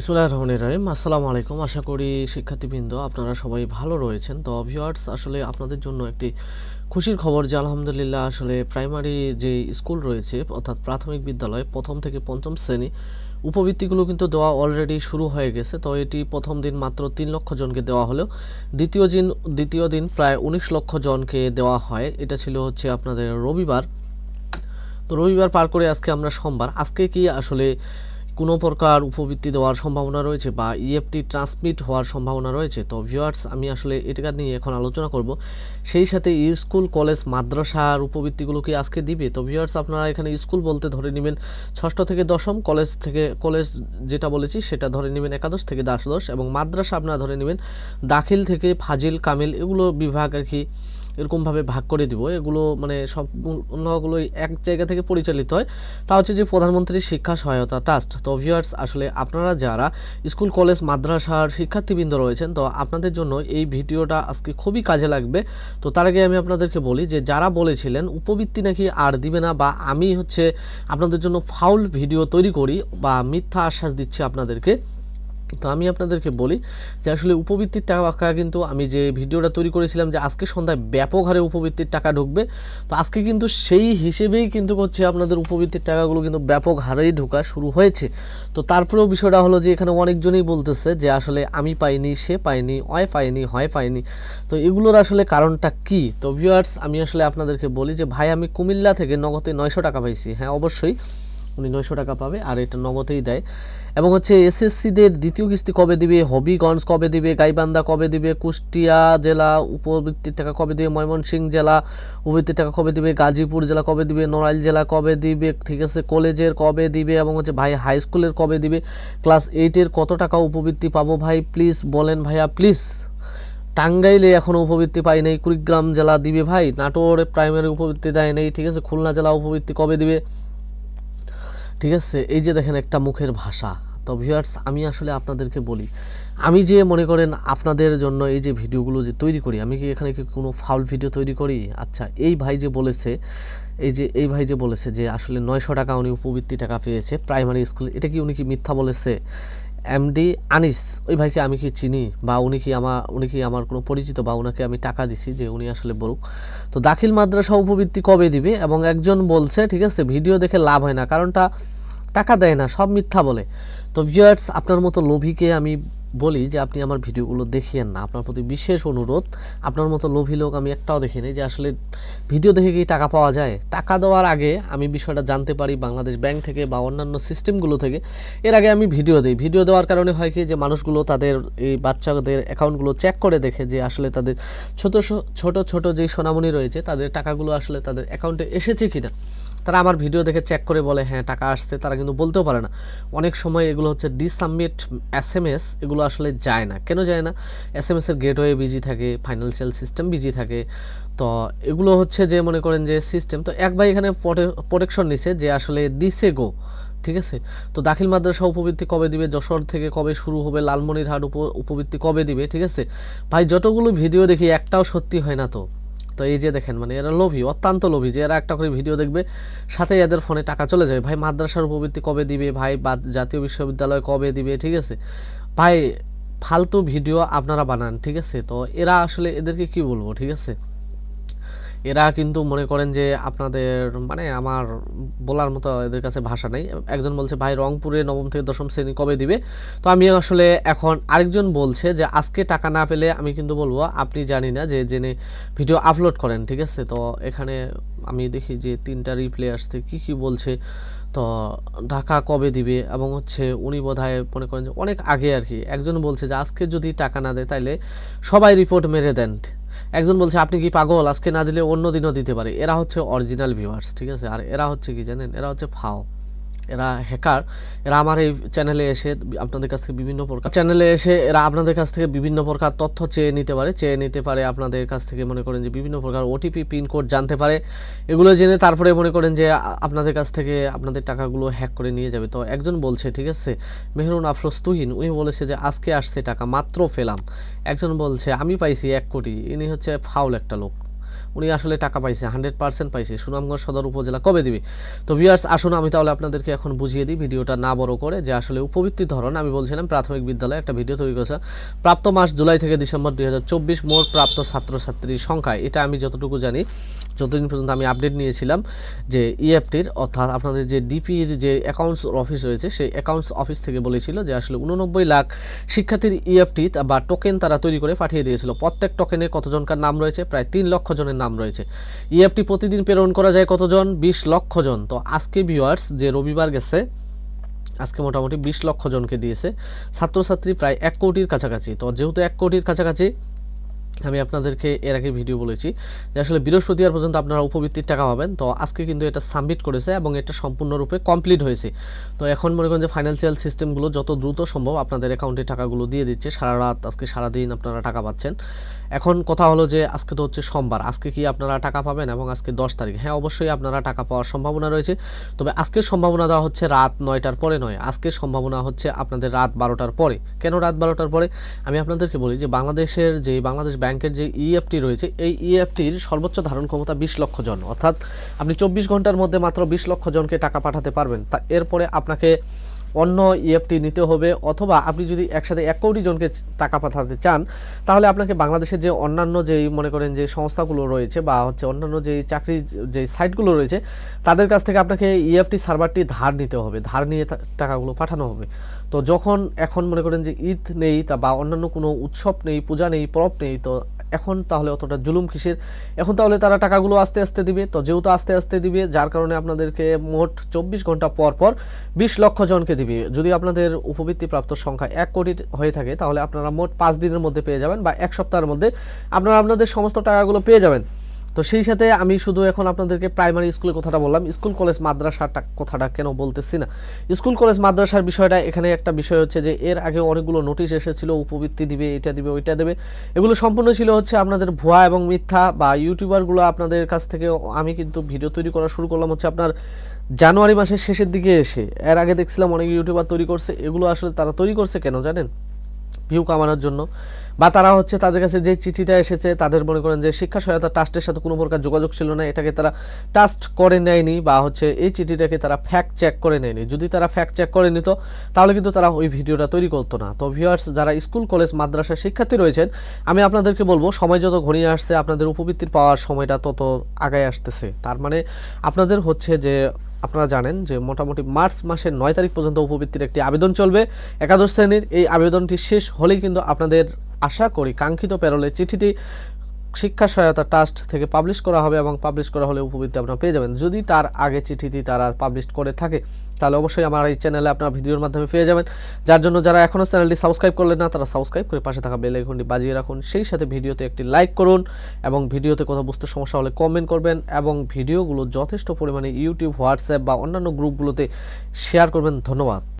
বিসমুল্লাহ রহমান রহিম। আসসালামু আলাইকুম। আশা করি শিক্ষার্থীবৃন্দ আপনারা সবাই ভালো রয়েছেন। তো ভিউয়ার্স আসলে আপনাদের জন্য একটি খুশির খবর যে, আলহামদুলিল্লাহ আসলে প্রাইমারি যে স্কুল রয়েছে, অর্থাৎ প্রাথমিক বিদ্যালয়, প্রথম থেকে পঞ্চম শ্রেণি, উপবৃত্তিগুলো কিন্তু দেওয়া অলরেডি শুরু হয়ে গেছে। তো এটি প্রথম দিন মাত্র তিন লক্ষ জনকে দেওয়া হলেও দ্বিতীয় দিন দ্বিতীয় দিন প্রায় উনিশ লক্ষ জনকে দেওয়া হয়। এটা ছিল হচ্ছে আপনাদের রবিবার। তো রবিবার পার করে আজকে আমরা সোমবার। আজকে কি আসলে কোনো প্রকার উপবৃত্তি দেওয়ার সম্ভাবনা রয়েছে বা ইএফটি ট্রান্সমিট হওয়ার সম্ভাবনা রয়েছে, তো ভিউয়ার্স আমি আসলে এটা নিয়ে এখন আলোচনা করব। সেই সাথে স্কুল, কলেজ, মাদ্রাসার উপবৃত্তিগুলো কি আজকে দিবে? তো ভিউয়ার্স আপনারা এখানে স্কুল বলতে ধরে নেবেন ষষ্ঠ থেকে দশম, কলেজ থেকে, কলেজ যেটা বলেছি সেটা ধরে নেবেন একাদশ থেকে দ্বাদশ এবং মাদ্রাসা আপনারা ধরে নেবেন দাখিল থেকে ফাজিল, কামিল এগুলো বিভাগ আর কি এরকমভাবে ভাগ করে দিব। এগুলো মানে সম্পূর্ণগুলোই এক জায়গা থেকে পরিচালিত হয়। তা হচ্ছে যে প্রধানমন্ত্রী শিক্ষা সহায়তা ট্রাস্ট। তো ভিউয়ার্স আসলে আপনারা যারা স্কুল, কলেজ, মাদ্রাসার শিক্ষার্থীবৃন্দ রয়েছেন, তো আপনাদের জন্য এই ভিডিওটা আজকে খুবই কাজে লাগবে। তো তার আগে আমি আপনাদেরকে বলি যে, যারা বলেছিলেন উপবৃত্তি নাকি আর দিবে না বা আমি হচ্ছে আপনাদের জন্য ফাউল ভিডিও তৈরি করি বা মিথ্যা আশ্বাস দিচ্ছি আপনাদেরকে তো আমি আপনাদেরকে বলি যে আসলে উপবৃত্তির টাকা কিন্তু আমি যে ভিডিওটা তৈরি করেছিলাম যে আজকে সন্ধ্যায় ব্যাপক হারে উপবৃত্তির টাকা ঢুকবে, তো আজকে কিন্তু সেই হিসেবেই কিন্তু হচ্ছে আপনাদের উপবৃত্তির টাকাগুলো কিন্তু ব্যাপক হারেই ঢোকা শুরু হয়েছে। তো তারপরেও বিষয়টা হলো যে এখানে অনেকজনই বলতেছে যে আসলে আমি পাইনি, সে পাইনি, অয় পাইনি, হয় পাইনি। তো এগুলোর আসলে কারণটা কি? তো ভিউয়ার্স আমি আসলে আপনাদেরকে বলি যে ভাই, আমি কুমিল্লা থেকে নগদে নয়শো টাকা পাইছি। হ্যাঁ অবশ্যই। উনি নয়শো টাকা পাবে আর এটা নগদেই দেয় এবং হচ্ছে এসএসসিদের দ্বিতীয় কিস্তি কবে দিবে হবিগঞ্জ কবে দিবে গাইবান্ধা কবে দিবে কুষ্টিয়া জেলা উপবৃত্তির টাকা কবে দিবে ময়মনসিংহ জেলা উপবৃত্তির টাকা কবে দিবে গাজীপুর জেলা কবে দিবে নড়াইল জেলা কবে দিবে ঠিক আছে কলেজের কবে দিবে এবং হচ্ছে ভাই হাই স্কুলের কবে দিবে ক্লাস এইটের কত টাকা উপবৃত্তি পাবো ভাই প্লিজ বলেন ভাইয়া প্লিজ টাঙ্গাইলে এখনও উপবৃত্তি পাই নাই কুড়িগ্রাম জেলা দিবে ভাই নাটোরে প্রাইমারি উপবৃত্তি দেয় নেই ঠিক আছে খুলনা জেলা উপবৃত্তি কবে দিবে ঠিক আছে? এই যে দেখেন একটা মুখের ভাষা। তো ভিউয়ার্স আমি আসলে আপনাদেরকে বলি, আমি যে মনে করেন আপনাদের জন্য এই যে ভিডিওগুলো যে তৈরি করি, আমি কি এখানে কি কোনো ফাউল ভিডিও তৈরি করি? আচ্ছা এই ভাই যে বলেছে, এই যে, এই ভাই যে বলেছে যে আসলে নয়শো টাকা উনি উপবৃত্তি টাকা পেয়েছে প্রাইমারি স্কুল এটা কি উনি কি মিথ্যা বলেছে? এমডি আনিস ওই ভাইকে আমি কি চিনি? বা উনি কি আমার উনি কি আমার কোনো পরিচিত বা ওনাকে আমি টাকা দিছি যে উনি আসলে বলুক। তো দাখিল মাদ্রাসা উপবৃত্তি কবে দিবে? এবং একজন বলছে, ঠিক আছে, ভিডিও দেখে লাভ হয় না, কারণটা টাকা দেয় না, সব মিথ্যা বলে। তো ভিউয়ার্স আপনার মতো লোভীকে আমি বলি যে আপনি আমার ভিডিওগুলো দেখিয়েন না। আপনার প্রতি বিশেষ অনুরোধ, আপনার মতো লোভী লোক আমি একটাও দেখিনি যে আসলে ভিডিও দেখে কি টাকা পাওয়া যায়। টাকা দেওয়ার আগে আমি বিষয়টা জানতে পারি বাংলাদেশ ব্যাংক থেকে বা অন্যান্য সিস্টেমগুলো থেকে। এর আগে আমি ভিডিও দিই। ভিডিও দেওয়ার কারণে হয় কি যে মানুষগুলো তাদের এই বাচ্চাদের অ্যাকাউন্টগুলো চেক করে দেখে যে আসলে তাদের ছোট ছোট ছোট যে সোনামণি রয়েছে, তাদের টাকাগুলো আসলে তাদের অ্যাকাউন্টে এসেছে কিনা। তারা আমার ভিডিও দেখে চেক করে বলে হ্যাঁ টাকা আসছে। তারা কিন্তু বলতেও পারে না। অনেক সময় এগুলো হচ্ছে ডিসাবমিট এস এম এস এগুলো আসলে যায় না। কেন যায় না? এস এম এসের গেটওয়ে বিজি থাকে ফাইন্যান্সিয়াল সিস্টেম বিজি থাকে। তো এগুলো হচ্ছে যে মনে করেন যে সিস্টেম তো এক ভাই এখানে প্রোটেকশন নিছে যে আসলে দিছে গো, ঠিক আছে? তো দাখিল মাদ্রাসা উপবৃত্তি কবে দিবে? যশোর থেকে কবে শুরু হবে? লালমনিরহাট উপ, উপবৃত্তি কবে দিবে? ঠিক আছে? ভাই, যতগুলো ভিডিও দেখি, একটাও সত্যি হয় না তো। তো এই যে দেখেন মানে এরা লোভী, অত্যন্ত লোভী যে এরা একটা করে ভিডিও দেখবে, সাথে এদের ফোনে টাকা চলে যাবে। ভাই, মাদ্রাসার উপবৃত্তি কবে দিবে? ভাই জাতীয় বিশ্ববিদ্যালয় কবে দিবে? ঠিক আছে? ভাই, ফালতু ভিডিও আপনারা বানান, ঠিক আছে? তো এরা আসলে এদেরকে কি বলব, ঠিক আছে? এরা কিন্তু মনে করেন যে আপনাদের মানে আমার বলার মতো এদের কাছে ভাষা নেই। একজন বলছে, ভাই, রংপুরে নবম থেকে দশম শ্রেণি কবে দিবে? তো আমি আসলে এখন আরেকজন বলছে যে, আজকে টাকা না পেলে আমি কিন্তু বলব, আপনি জানি না যে জেনে ভিডিও আপলোড করেন, ঠিক আছে? তো এখানে আমি দেখি যে তিনটা রিপ্লে আসছে, কি কি বলছে। তো ঢাকা কবে দিবে? এবং হচ্ছে উনি বোধহয় মনে করেন যে অনেক আগে আর কি। একজন বলছে যে, আজকে যদি টাকা না দেয় তাইলে সবাই রিপোর্ট মেরে দেন। একজন বলছে, আপনি কি পাগল? আজকে না দিলে অন্য দিনও দিতে পারে। এরা হচ্ছে অরিজিনাল ভিউয়ার্স ঠিক আছে? আর এরা হচ্ছে কি জানেন? এরা হচ্ছে ফাও। এরা হ্যাকার এরা আমার এই চ্যানেলে এসে আপনাদের কাছ থেকে বিভিন্ন প্রকার চ্যানেলে এসে এরা আপনাদের কাছ থেকে বিভিন্ন প্রকার তথ্য চেয়ে নিতে পারে, চেয়ে নিতে পারে আপনাদের কাছ থেকে মনে করেন যে বিভিন্ন প্রকার ওটিপি পিনকোড জানতে পারে। এগুলো জেনে তারপরে মনে করেন যে আপনাদের কাছ থেকে আপনাদের টাকাগুলো হ্যাক করে নিয়ে যাবে। তো একজন বলছে, ঠিক আছে, মেহরুন আফরোজ তুহিন, উনি বলেছে যে আজকে আসছে টাকা, মাত্র ফেলাম একজন বলছে, আমি পাইছি এক কোটি। ইনি হচ্ছে ফাউল একটা লোক। উনি আসলে টাকা পাইছে হান্ড্রেড পার্সেন্ট পাইছে। সুনামগঞ্জ সদর উপজেলা কবে দিবে? তো ভিউয়ার্স আসুন, আমি তাহলে আপনাদেরকে এখন বুঝিয়ে দিই ভিডিওটা না বড় করে, যে আসলে উপবৃত্তি ধরন। আমি বলছিলাম প্রাথমিক বিদ্যালয়ে একটা ভিডিও তৈরি করেছে। প্রাপ্ত মাস জুলাই থেকে ডিসেম্বর দুই হাজার চব্বিশ, মোট প্রাপ্ত ছাত্রছাত্রীর সংখ্যা। এটা আমি যতটুকু জানি যতদিন পর্যন্ত আমি আপডেট নিয়েছিলাম যে ইএফটির অর্থাৎ আপনাদের যে ডিপির যে অ্যাকাউন্টস অফিস রয়েছে, সেই অ্যাকাউন্টস অফিস থেকে বলেছিল যে আসলে উননব্বই লাখ শিক্ষার্থীর ইএফটি বা টোকেন তারা তৈরি করে পাঠিয়ে দিয়েছিল। প্রত্যেক টোকেনে কতজনকার নাম রয়েছে? প্রায় তিন লক্ষ জনের নাম রয়েছে। ইএফটি প্রতিদিন প্রেরণ করা যায় কতজন? বিশ লক্ষ জন। তো আজকে ভিউয়ার্স যে রবিবার গেছে, আজকে মোটামুটি বিশ লক্ষ জনকে দিয়েছে। ছাত্রছাত্রী প্রায় এক কোটির কাছাকাছি। তো যেহেতু এক কোটির কাছাকাছি আমি আপনাদেরকে এর আগে ভিডিও বলেছি যে আসলে বৃহস্পতিবার পর্যন্ত আপনারা উপবৃত্তির টাকা পাবেন। তো আজকে কিন্তু এটা সাবমিট করেছে এবং এটা সম্পূর্ণরূপে কমপ্লিট হয়েছে। তো এখন মনে করেন যে ফাইন্যান্সিয়াল সিস্টেমগুলো যত দ্রুত সম্ভব আপনাদের অ্যাকাউন্টে টাকাগুলো দিয়ে দিচ্ছে। সারা রাত, আজকে সারাদিন আপনারা টাকা পাচ্ছেন। এখন কথা হলো যে আজকে তো হচ্ছে সোমবার। আজকে কি আপনারা টাকা পাবেন এবং আজকে দশ তারিখ? হ্যাঁ অবশ্যই আপনারা টাকা পাওয়ার সম্ভাবনা রয়েছে। তবে আজকের সম্ভাবনা দেওয়া হচ্ছে রাত নয়টার পরে নয়। আজকের সম্ভাবনা হচ্ছে আপনাদের রাত বারোটার পরে। কেন রাত বারোটার পরে? আমি আপনাদেরকে বলি যে বাংলাদেশের যে বাংলাদেশ ব্যাংকের যে ইএফটি রয়েছে, এই ইএফটির সর্বোচ্চ ধারণ ক্ষমতা বিশ লক্ষ জন। অর্থাৎ আপনি চব্বিশ ঘণ্টার মধ্যে মাত্র বিশ লক্ষ জনকে টাকা পাঠাতে পারবেন। তা এরপরে আপনাকে অন্য ইএফটি নিতে হবে, অথবা আপনি যদি একসাথে এক কোটি জনকে টাকা পাঠাতে চান, তাহলে আপনাকে বাংলাদেশের যে অন্যান্য যেই, মনে করেন যে সংস্থাগুলো রয়েছে বা হচ্ছে অন্যান্য যেই চাকরি যে সাইটগুলো রয়েছে, তাদের কাছ থেকে আপনাকে ইএফটি সার্ভারটি ধার নিতে হবে, ধার নিয়ে টাকাগুলো পাঠানো হবে। তো যখন এখন মনে করেন যে ঈদ নেই, তা বা অন্যান্য কোনো উৎসব নেই, পূজা নেই, পরব নেই, তো এখন তাহলে অতটা জুলুম কিসের? এখন তাহলে তারা টাকাগুলো আস্তে আস্তে দিবে। তো যেহেতু আস্তে আস্তে দিবে, যার কারণে আপনাদেরকে মোট চব্বিশ ঘণ্টা পর পর বিশ লক্ষ জনকে দিবে। যদি আপনাদের উপবৃত্তিপ্রাপ্ত সংখ্যা এক কোটি হয়ে থাকে, তাহলে আপনারা মোট পাঁচ দিনের মধ্যে পেয়ে যাবেন বা এক সপ্তাহের মধ্যে আপনারা আপনাদের সমস্ত টাকাগুলো পেয়ে যাবেন। তো সেই সাথে আমি শুধু এখন আপনাদেরকে প্রাইমারি স্কুলের কথাটা বললাম। স্কুল কলেজ মাদ্রাসাটা কথাটা কেন বলতেছি না? স্কুল কলেজ মাদ্রাসার বিষয়টা এখানে একটা বিষয় হচ্ছে যে, এর আগে অনেকগুলো নোটিশ এসেছিল, উপবৃত্তি দিবে, এটা দিবে, ওইটা দেবে। এগুলো সম্পূর্ণ ছিল হচ্ছে আপনাদের ভুয়া এবং মিথ্যা বা ইউটিউবারগুলো আপনাদের কাছ থেকে আমি কিন্তু ভিডিও তৈরি করা শুরু করলাম হচ্ছে আপনার জানুয়ারি মাসের শেষের দিকে এসে। এর আগে দেখছিলাম অনেক ইউটিউবার তৈরি করছে। এগুলো আসলে তারা তৈরি করছে কেন জানেন? ভিউ কামানোর জন্য। বা তারা হচ্ছে তাদের কাছে যে চিঠিটা এসেছে, তাদের মনে করেন যে শিক্ষা সহায়তা ট্রাস্টের সাথে কোনো প্রকার যোগাযোগ ছিল না, এটাকে তারা ট্রাস্ট করে নেয়নি বা হচ্ছে এই চিঠিটাকে তারা ফ্যাক্ট চেক করে নেয়নি। যদি তারা ফ্যাক্ট চেক করে নিত, তাহলে কিন্তু তারা ওই ভিডিওটা তৈরি করতো না। তো ভিউয়ার্স যারা স্কুল কলেজ মাদ্রাসার শিক্ষার্থী রয়েছেন, আমি আপনাদেরকে বলব, সময় যত ঘনিয়ে আসছে, আপনাদের উপবৃত্তির পাওয়ার সময়টা তত আগায় আসতেছে। তার মানে আপনাদের হচ্ছে যে আপনারা জানেন যে মোটামুটি মার্চ মাসের নয় তারিখ পর্যন্ত উপবৃত্তির একটি আবেদন চলবে। একাদশ শ্রেণির এই আবেদনটি শেষ হলেই কিন্তু আপনাদের আশা করি কাঙ্ক্ষিত প্যারলের চিঠিটি শিক্ষা সহায়তা ট্রাস্ট থেকে পাবলিশ করা হবে এবং পাবলিশ করা হলে উপবৃত্তি আপনারা পেয়ে যাবেন। যদি তার আগে চিঠিটি তারা পাবলিশ করে থাকে তাহলে অবশ্যই আমার এই চ্যানেলে আপনারা ভিডিওর মাধ্যমে পেয়ে যাবেন। যার জন্য যারা এখনও চ্যানেলটি সাবস্ক্রাইব করলেন না, তারা সাবস্ক্রাইব করে পাশে থাকা বেল আইকনটি বাজিয়ে রাখুন। সেই সাথে ভিডিওতে একটি লাইক করুন এবং ভিডিওতে কোথাও বুঝতে সমস্যা হলে কমেন্ট করবেন এবং ভিডিওগুলো যথেষ্ট পরিমাণে ইউটিউব হোয়াটসঅ্যাপ বা অন্যান্য গ্রুপগুলোতে শেয়ার করবেন। ধন্যবাদ।